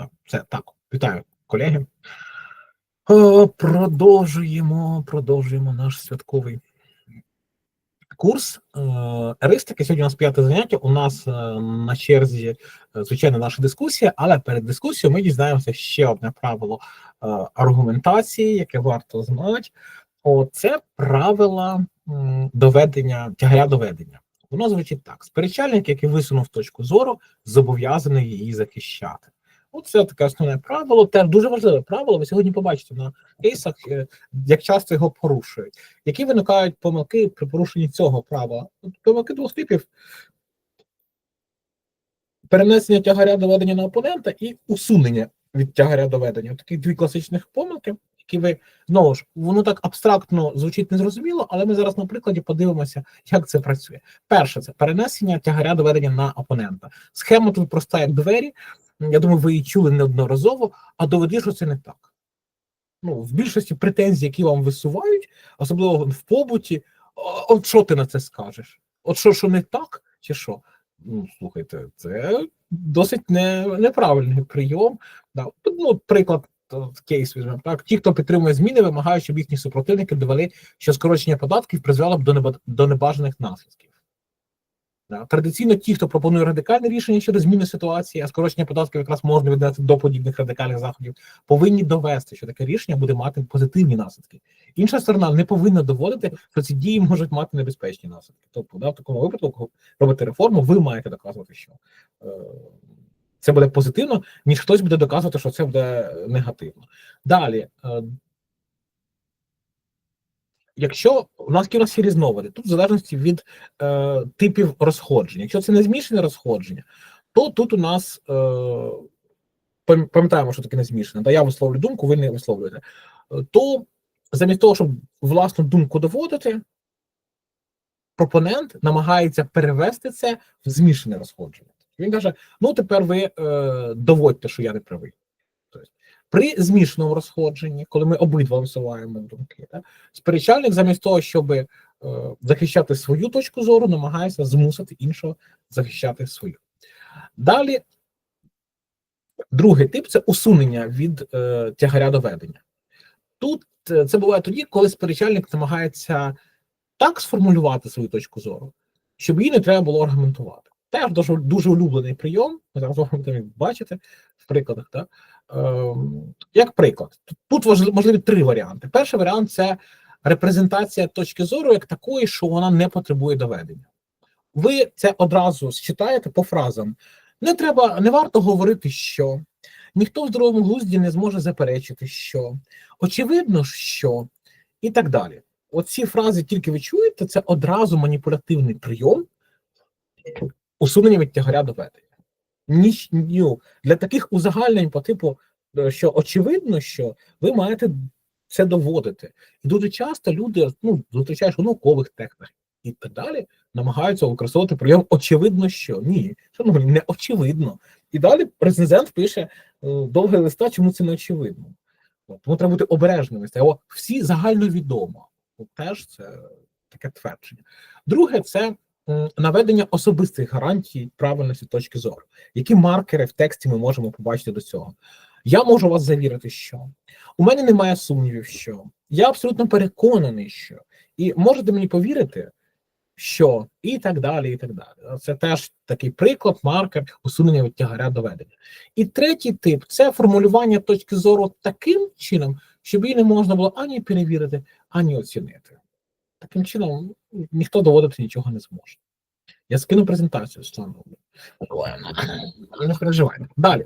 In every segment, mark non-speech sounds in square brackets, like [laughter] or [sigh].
Так, все так. Вітаю, колеги. О, продовжуємо, продовжуємо наш святковий курс е, еристики. Сьогодні у нас п'яте заняття. У нас е, на черзі, е, звичайно, наша дискусія, але перед дискусією ми дізнаємося ще одне правило е, аргументації, яке варто знати. О, це правила доведення, тягаря доведення. Воно звучить так: сперечальник, який висунув точку зору, зобов'язаний її захищати. Оце таке основне правило. Теж дуже важливе правило. Ви сьогодні побачите на кейсах, е, як часто його порушують. Які виникають помилки при порушенні цього правила? Помилки двох типів: перенесення тягаря доведення на опонента і усунення від тягаря доведення. Такі дві класичних помилки, які ви знову ж воно так абстрактно звучить незрозуміло, але ми зараз на прикладі подивимося, як це працює. Перше, це перенесення тягаря доведення на опонента. Схема тут проста, як двері. Я думаю, ви її чули неодноразово, а доведи, що це не так. Ну, в більшості претензій, які вам висувають, особливо в побуті, от що ти на це скажеш? От що, що не так, чи що? Ну, слухайте, це досить не, неправильний прийом. Да. Ну, приклад, то, кейс візьмемо. Так, ті, хто підтримує зміни, вимагають, щоб їхні супротивники довели, що скорочення податків призвело б до, до небажаних наслідків. Да. Традиційно ті, хто пропонує радикальне рішення щодо зміни ситуації, а скорочення податків якраз можна віднести до подібних радикальних заходів, повинні довести, що таке рішення буде мати позитивні наслідки. Інша сторона не повинна доводити, що ці дії можуть мати небезпечні наслідки. Тобто, да, в такому випадку, коли робите реформу, ви маєте доказувати, що е, це буде позитивно, ніж хтось буде доказувати, що це буде негативно. Далі. Е, Якщо у нас є різновиди, тут в залежності від е, типів розходження. Якщо це не змішане розходження, то тут у нас е, пам'ятаємо, що таке не змішане. Да, я висловлю думку, ви не висловлюєте. Е, То замість того, щоб власну думку доводити, пропонент намагається перевести це в змішане розходження. Він каже: ну тепер ви е, доводьте, що я не правий. Тобто, при змішаному розходженні, коли ми обидва висуваємо думки, да, сперечальник замість того, щоб е, захищати свою точку зору, намагається змусити іншого захищати свою. Далі, другий тип це усунення від е, тягаря доведення. Тут е, це буває тоді, коли сперечальник намагається так сформулювати свою точку зору, щоб її не треба було аргументувати. Теж дуже, дуже улюблений прийом. Ми як бачити в прикладах. Да? Ем, як приклад, тут можливі три варіанти. Перший варіант це репрезентація точки зору як такої, що вона не потребує доведення. Ви це одразу считаєте по фразам. Не треба, не варто говорити, що ніхто в здоровому глузді не зможе заперечити, що очевидно, що і так далі. Оці фрази тільки ви чуєте, це одразу маніпулятивний прийом усунення від тягаря доведення. Ніч, ну, для таких узагальнень по типу, е, що очевидно, що ви маєте це доводити. І дуже часто люди, ну, зустрічаєш у наукових текстах і так далі, намагаються використовувати прийом очевидно, що ні, шановні, не очевидно. І далі рецензент пише е, довге листа, чому це не очевидно. Тому треба бути обережними. О, всі загальновідомо. От Теж це таке твердження. Друге, це наведення особистих гарантій правильності точки зору. Які маркери в тексті ми можемо побачити до цього? Я можу вас завірити, що у мене немає сумнівів, що я абсолютно переконаний, що і можете мені повірити, що і так далі, і так далі. Це теж такий приклад, маркер усунення від тягаря доведення. І третій тип це формулювання точки зору таким чином, щоб її не можна було ані перевірити, ані оцінити. Таким чином ніхто доводити нічого не зможе. Я скину презентацію. Миколаївна. Не переживайте. Далі.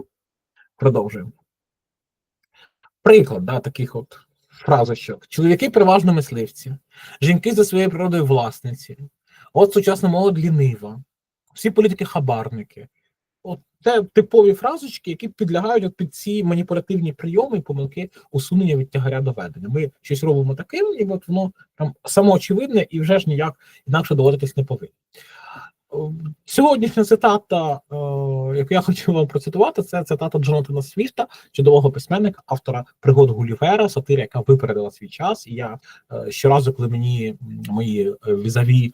Продовжуємо. Приклад да, таких от фразочок. Чоловіки переважно мисливці, жінки за своєю природою власниці. От сучасна молодь лінива, всі політики хабарники. Це типові фразочки, які підлягають от під ці маніпулятивні прийоми і помилки усунення від тягаря доведення. Ми щось робимо таким, і от воно там самоочевидне і вже ж ніяк інакше доводитись не повинно. Сьогоднішня цитата, е, яку я хочу вам процитувати, це цитата Джонатана Свіфта, чудового письменника, автора пригод Гулівера, сатира, яка випередила свій час. І я е, щоразу, коли мені мої е, візаві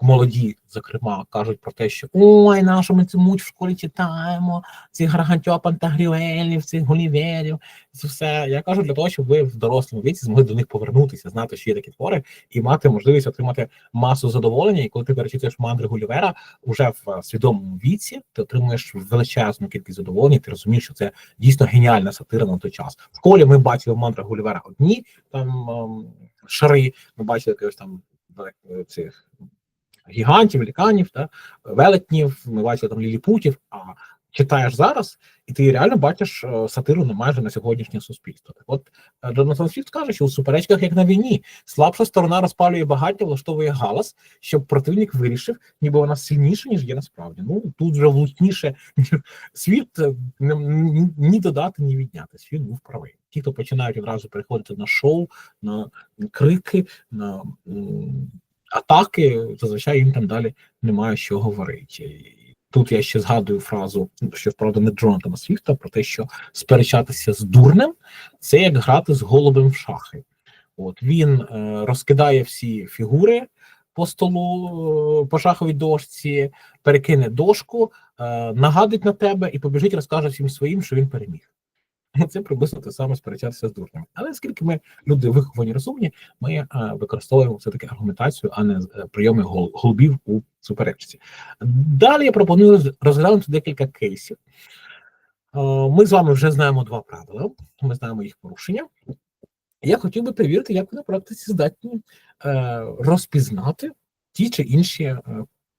молоді, зокрема, кажуть про те, що ой, на ми цю муть в школі читаємо, цих Грагантьо Пантагрюелів, цих Гуліверів, це все. Я кажу для того, щоб ви в дорослому віці змогли до них повернутися, знати, що є такі твори, і мати можливість отримати масу задоволення. І коли ти перечитуєш мандри Гулівера, уже в свідомому віці ти отримуєш величезну кількість задоволення. Ти розумієш, що це дійсно геніальна сатира на той час. В школі ми бачили в мандрах Гулівера одні там ем, шари, ми бачили якихось там е, цих гігантів, ліканів, та, велетнів, ми бачили там ліліпутів, а читаєш зараз, і ти реально бачиш е, сатиру на майже на сьогоднішнє суспільство. Так от е, Джонатан Свіфт каже, що у суперечках, як на війні, слабша сторона розпалює багаття, влаштовує галас, щоб противник вирішив, ніби вона сильніша, ніж є насправді. Ну тут вже влучніше світ е, ні, додати, ні відняти. Світ був правий. Ті, хто починають одразу переходити на шоу, на крики, на атаки, зазвичай їм там далі немає що говорити. Тут я ще згадую фразу, що правда не Джонатана Свіфта, про те, що сперечатися з дурнем це як грати з голубем в шахи. От він е, розкидає всі фігури по столу, е, по шаховій дошці, перекине дошку, е, нагадить на тебе і побіжить, розкаже всім своїм, що він переміг. [laughs] Це приблизно те саме сперечатися з дурнем. Але оскільки ми люди виховані розумні, ми е, використовуємо все таки аргументацію, а не е, прийоми гол- голубів у суперечці. Далі я пропоную розглянути декілька кейсів. Е, Ми з вами вже знаємо два правила, ми знаємо їх порушення. Я хотів би перевірити, як ви на практиці здатні розпізнати ті чи інші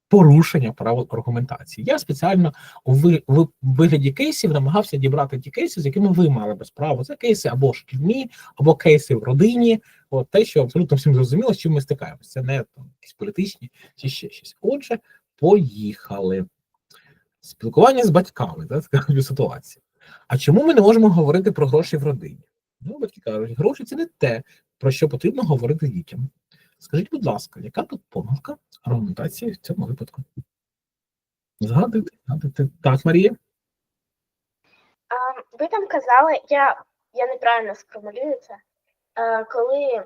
порушення правил аргументації. Я спеціально у ви- ви- вигляді кейсів намагався дібрати ті кейси, з якими ви мали би справу. Це кейси або шкільні, або кейси в родині. От те, що абсолютно всім зрозуміло, з чим ми стикаємося. Це не там якісь політичні чи ще щось. Отже, поїхали. Спілкування з батьками, да, така ситуація. А чому ми не можемо говорити про гроші в родині? Ну, батьки кажуть, гроші це не те, про що потрібно говорити дітям. Скажіть, будь ласка, яка тут помилка аргументації в цьому випадку? Згадуйте, згадуйте. Так, Марія? А, ви там казали, я, я неправильно сформулюю це, е, коли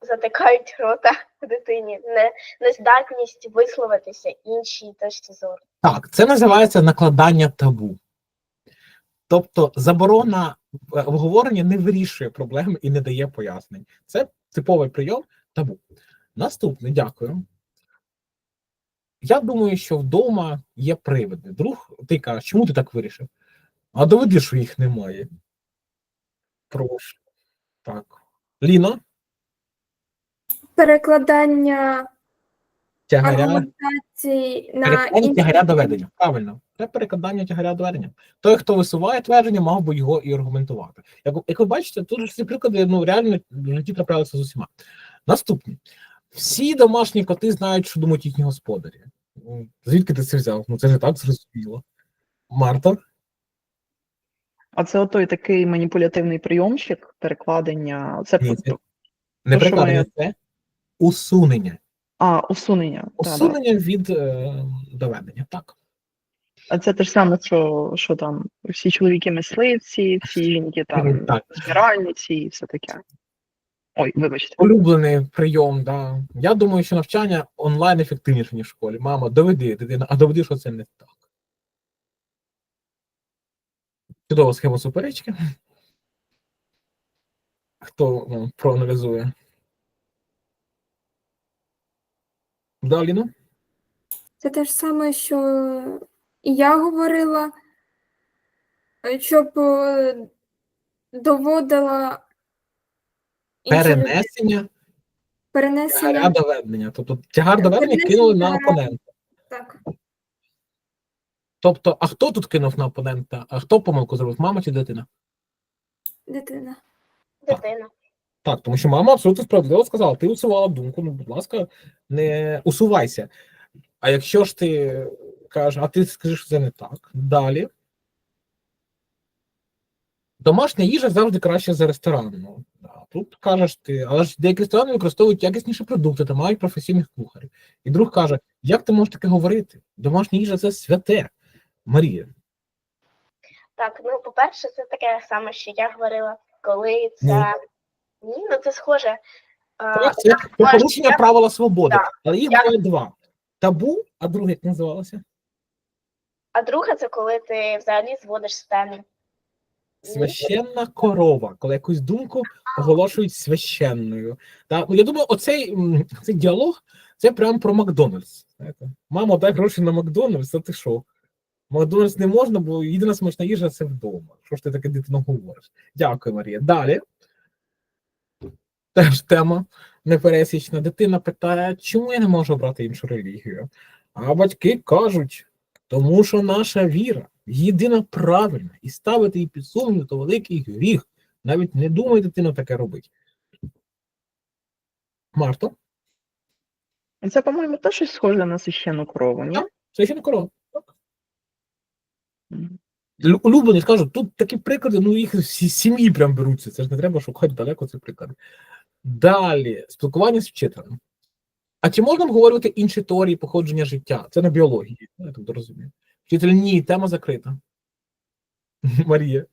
затикають рота [laughs] дитині, не, нездатність висловитися іншій точці зору. Так, це називається накладання табу. Тобто заборона обговорення не вирішує проблеми і не дає пояснень. Це типовий прийом табу. Наступне, дякую. Я думаю, що вдома є привиди. Друг, ти кажеш, чому ти так вирішив? А доведи, що їх немає. Прошу. Так. Ліно, перекладання тягаря. на Перекладання інші тягаря доведення. Правильно. Це перекладання тягаря доведення. Той, хто висуває твердження, мав би його і аргументувати. Як, як ви бачите, тут ж ці приклади ну, реально в житті траплялися з усіма. Наступне. Всі домашні коти знають, що думають їхні господарі. Звідки ти це взяв? Ну це ж так зрозуміло. Марта, А це отой такий маніпулятивний прийомчик перекладення. Це Ні, це- не То, що прикладення, має- це усунення. а, усунення. Усунення від е, доведення. Так. А це те ж саме, що, що там всі чоловіки мисливці, всі жінки там збиральниці і все таке. Ой, вибачте. Улюблений прийом, да. Я думаю, що навчання онлайн ефективніше, ніж в школі. Мама, доведи, дитина, а доведи, що це не так. Чудова схема суперечки. Хто ну, проаналізує? Да, Ліно? Це те ж саме, що і я говорила, щоб е, доводила Перенесення перенесення. тягаря доведення. Тобто тягар доведення кинули на опонента. Так, Тобто, а хто тут кинув на опонента? А хто помилку зробив? Мама чи дитина? дитина. Дитина. Так, тому що мама абсолютно справедливо сказала, ти усувала думку, ну, будь ласка, не усувайся. А якщо ж ти кажеш, а ти скажеш, що це не так. Далі. Домашня їжа завжди краще за ресторанну. Тут кажеш ти, але ж деякі ресторани використовують якісніші продукти та мають професійних кухарів. І друг каже: як ти можеш таке говорити? Домашня їжа це святе. Марія. Так, ну по-перше, це таке саме, що я говорила, коли це. Ні, ну це схоже. Так, це порушення я- правила свободи, Так, але їх я- два. Табу, а друге як називалося? А друге це коли ти взагалі зводиш з теми. Священна корова, коли якусь думку оголошують священною. Так, ну я думаю, оцей цей діалог це прямо про Макдональдс. Знаєте? Мамо, дай гроші на Макдональдс, а ти що? Макдональдс не можна, бо єдина смачна їжа це вдома. Що ж ти таке дитино говориш? Дякую, Марія. Далі. Теж тема непересічна. Дитина питає, чому я не можу обрати іншу релігію? А батьки кажуть, тому що наша віра єдина правильна, і ставити її під сумнів, то великий гріх. Навіть не думай дитина таке робить. Марто, Це, по-моєму, теж щось схоже на священну корову, ні? ще не корова. Так. Улюблені скажуть, тут такі приклади, ну їх всі сім'ї прям беруться. Це ж не треба шукати далеко ці приклади. Далі, спілкування з вчителем. А чи можна обговорювати інші теорії походження життя? Це на біології, я так розумію. Вчитель ні, тема закрита. [laughs] Марія.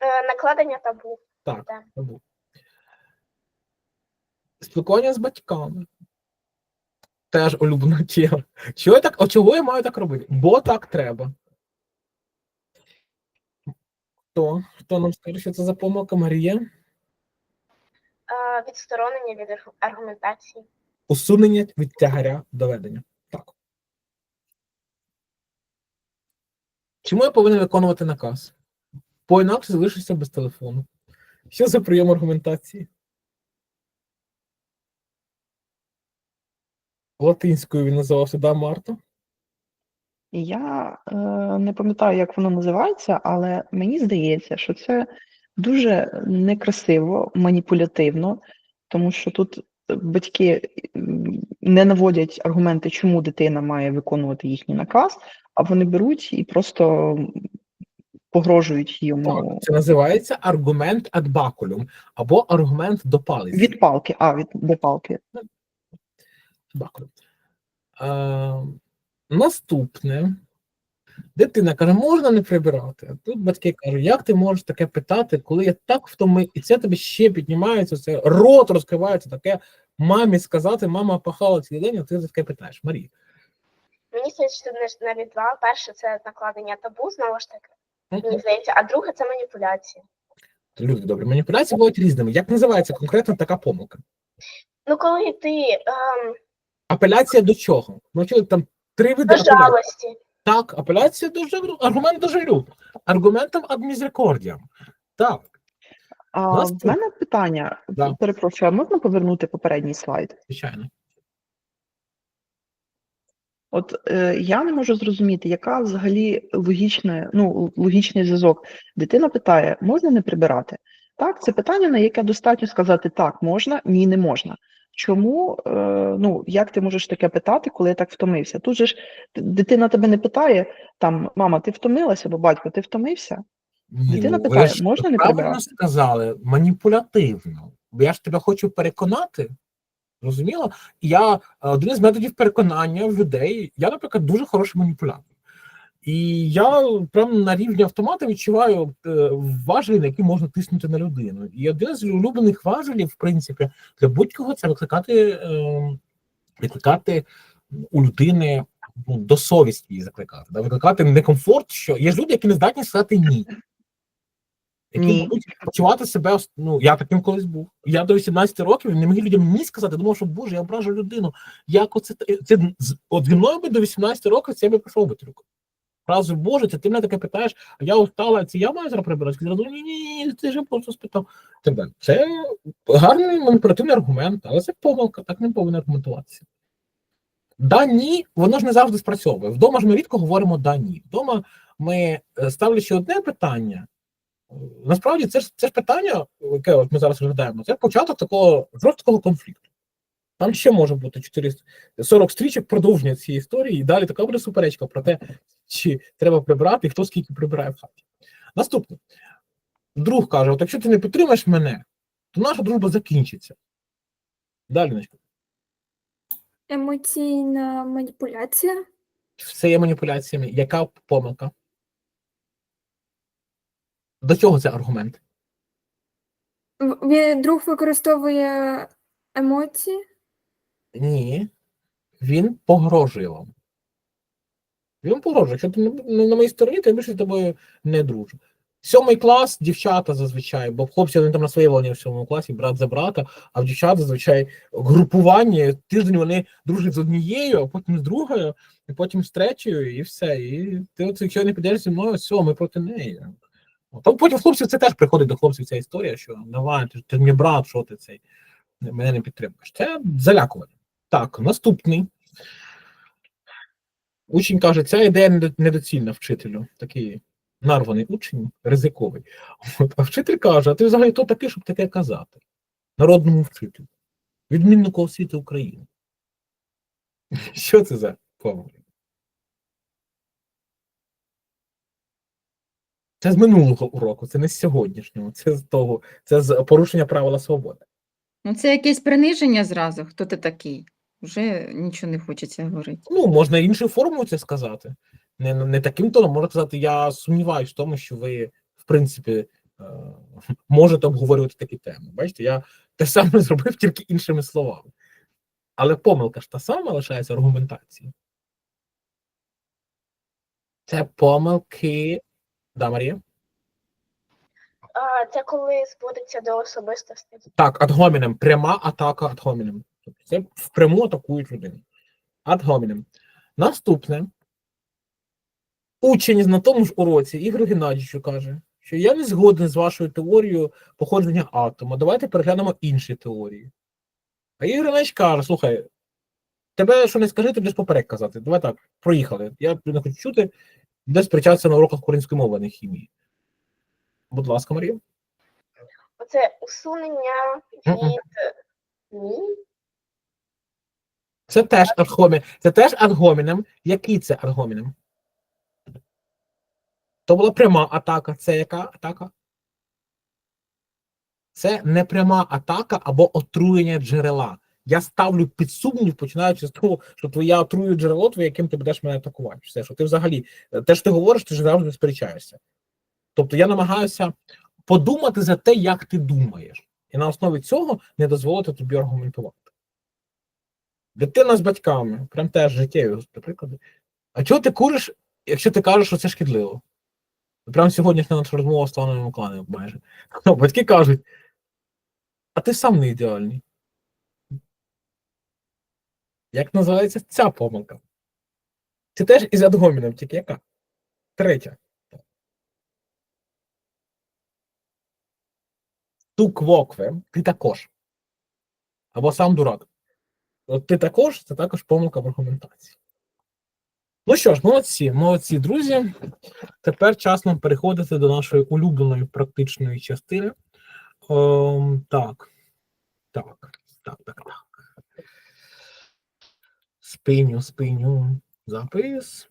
Е, накладення табу. Так, Так. забув. Спілкування з батьками. Теж улюблена тема. Чого я так, а чого я маю так робити? Бо так треба. Хто? Хто нам скаже, що це за помилка Марія? Е, відсторонення від аргументації. Усунення від тягаря доведення. Так. Чому я повинен виконувати наказ? Бо інакше залишишся без телефону. Що за прийом аргументації? Латинською він називався, да, Марта? Я е, не пам'ятаю, як воно називається, але мені здається, що це дуже некрасиво, маніпулятивно, тому що тут батьки не наводять аргументи, чому дитина має виконувати їхній наказ, а вони беруть і просто погрожують йому це називається аргумент ad baculum або аргумент до палиці. від палки, а від до палки. Baculum. Е, наступне. Дитина каже, можна не прибирати. А тут батьки кажуть, як ти можеш таке питати, коли я так втомив, і це тобі ще піднімається, це рот розкривається, таке мамі сказати, мама пахала цілий день, а ти таке питаєш. Марія. Мені здається, що навіть два. Перше це накладення табу, знову ж таки. Мені здається, а друге це маніпуляція. Люди добрі, маніпуляції бувають різними. Як називається конкретно така помилка? Ну, коли ти ем, Апеляція до чого? Ну, чого там три види до апеляції. жалості. Так, апеляція жалю, аргумент до жалю. Аргументом misericordiam. Так. А в мене питання, Да. перепрошую, а можна повернути попередній слайд? Звичайно. От е, я не можу зрозуміти, яка взагалі логічна, ну, логічний зв'язок. Дитина питає, можна не прибирати? Так, це питання, на яке достатньо сказати так, можна, ні, не можна. Чому, е, ну, як ти можеш таке питати, коли я так втомився? Тут же ж дитина тебе не питає, там, мама, ти втомилася, або батько, ти втомився? Ні, Дитина ну, питає, ж можна не правильно прибирати? сказали, маніпулятивно. Бо я ж тебе хочу переконати. Розуміло? Я е, один із методів переконання людей, я, наприклад, дуже хороший маніпулятор. І я прямо на рівні автомата відчуваю е, важелі, на які можна тиснути на людину. І один з улюблених важелів, в принципі, для будь-кого це викликати, е, викликати у людини ну, до совісті її закликати, да? викликати некомфорт, що є ж люди, які не здатні сказати ні. Які Ні. будуть почувати себе, ну я таким колись був. Я до 18 років не міг людям ні сказати, думав, що Боже, я ображу людину. Як оце це от зі мною би до 18 років це би пройшов би трюк. Фразу Боже, це ти мене таке питаєш, а я устала, це я маю зараз прибирати. Зразу ні, ні, ні, ти ж просто спитав. Так далі. Це гарний маніпулятивний аргумент, але це помилка, так не повинно аргументуватися. Да, ні, воно ж не завжди спрацьовує. Вдома ж ми рідко говоримо да ні. Вдома ми е, ставлячи одне питання. Насправді це ж це ж питання, яке ми зараз розглядаємо, це початок такого жорсткого конфлікту. Там ще може бути 4, 40 стрічок продовження цієї історії, і далі така буде суперечка про те, чи треба прибирати, і хто скільки прибирає в хаті. Наступне. Друг каже: от якщо ти не підтримаєш мене, то наша дружба закінчиться. Далі, Нечка. Емоційна маніпуляція. Все є маніпуляціями. Яка помилка? До чого це аргумент? В- Друг використовує емоції. Ні. він погрожує вам. Він погрожує. Якщо ти не- на моїй стороні, то я більше з тобою не дружу. Сьомий клас дівчата зазвичай, бо хлопці вони там на своїй волні в сьомому класі, брат за брата, а в дівчат зазвичай групування, тиждень вони дружать з однією, а потім з другою, і потім з третьою, і все. І ти от, якщо не підеш зі мною, все, ми проти неї. Там потім хлопців це теж приходить до хлопців ця історія, що давай, ти, ти мій брат, що ти цей мене не підтримуєш. Це залякування. Так, наступний. Учень каже, ця ідея недоцільна вчителю. Такий нарваний учень, ризиковий. От, а вчитель каже: а ти взагалі хто такий, щоб таке казати? Народному вчителю, відміннику освіти України. [laughs] Що це за помилка? Це з минулого уроку, це не з сьогоднішнього, це з того, це з порушення правила свободи. Ну, це якесь приниження зразу. Хто ти такий? Вже нічого не хочеться говорити. Ну, можна іншою формою це сказати. Не, не таким тоном, можна сказати, я сумніваюся в тому, що ви, в принципі, е, [laughs] можете обговорювати такі теми. Бачите, я те саме [laughs] зробив тільки іншими словами. Але помилка ж та сама лишається аргументації. Це помилки. Да, Марія? А, це коли зводиться до особистостей. Так, адгомінем. Пряма атака адгомінем. Тобто це впряму атакують людину. Адгомінем. Наступне. Учень на тому ж уроці Ігор Геннадійовичу каже, що я не згоден з вашою теорією походження атома. Давайте переглянемо інші теорії. А Ігор Геннадійович каже: слухай, тебе що не скажи, ти будеш поперек казати. Давай так, проїхали. Я не хочу чути, де сперечатися на уроках української мови, а не хімії. Будь ласка, Марія. Оце усунення від ні. Це теж адгомін. Це теж адгомінем. Який це адгомінем? То була пряма атака. Це яка атака? Це не пряма атака або отруєння джерела. Я ставлю під сумнів, починаючи з того, що твоя отрує джерело, твоє, яким ти будеш мене атакувати. Все, що ти взагалі, те, що ти говориш, ти ж завжди сперечаєшся. Тобто я намагаюся подумати за те, як ти думаєш, і на основі цього не дозволити тобі аргументувати. Дитина з батьками, прям теж життєві приклади. А чого ти куриш, якщо ти кажеш, що це шкідливо? Прямо сьогоднішня наша розмова з Славною Миколаївною майже. [laughs] Батьки кажуть, а ти сам не ідеальний. Як називається ця помилка? Це теж із адгоміном, тільки яка? Третя. Ту квокве, ти також. Або сам дурак. От ти також, це також помилка в аргументації. Ну що ж, молодці, молодці, друзі. Тепер час нам переходити до нашої улюбленої практичної частини. Ем, так. Так, так, так, так. Спиню, спиню. Запис.